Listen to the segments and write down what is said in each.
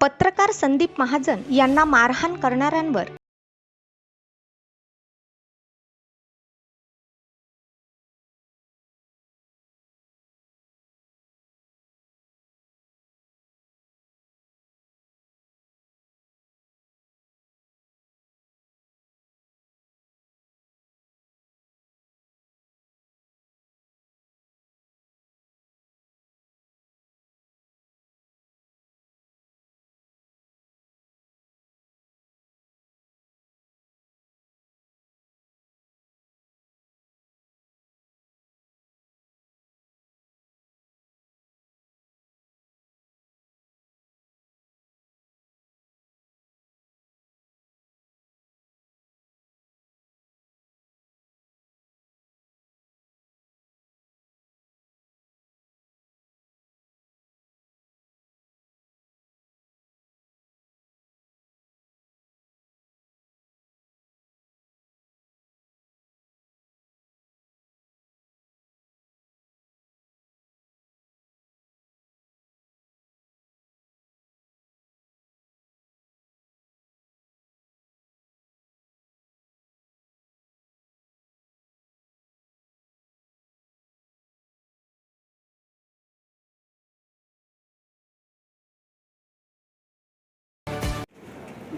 पत्रकार संदीप महाजन यांना मारहाण करणाऱ्यांवर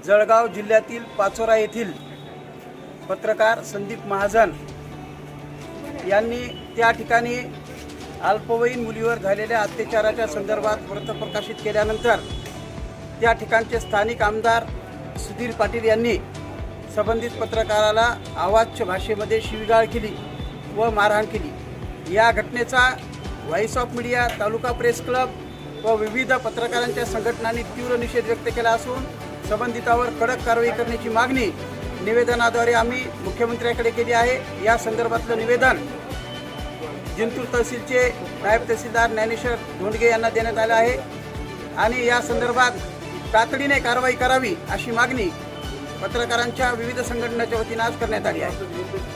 जळगाव जिल्ह्यातील पाचोरा येथील पत्रकार संदीप महाजन यांनी त्या ठिकाणी अल्पवयीन मुलीवर झालेल्या अत्याचाराच्या संदर्भात वृत्त प्रकाशित केल्यानंतर त्या ठिकाणचे स्थानिक आमदार सुधीर पाटील यांनी संबंधित पत्रकाराला आवाजच्या भाषेमध्ये शिवीगाळ केली व मारहाण केली. या घटनेचा voice of media taluka press club व विविध पत्रकारांच्या संघटनांनी तीव्र निषेध व्यक्त केला असून संबंधितावर कडक कारवाई करण्याची मागणी निवेदनाद्वारे आम्ही मुख्यमंत्र्यांकडे केली आहे. या संदर्भातलं निवेदन जिंतूर तहसीलचे नायब तहसीलदार ज्ञानेश्वर धोंडगे यांना देण्यात आलं आहे. आणि या संदर्भात तातडीने कारवाई करावी अशी मागणी पत्रकारांच्या विविध संघटनांच्या वतीनं आज करण्यात आली आहे.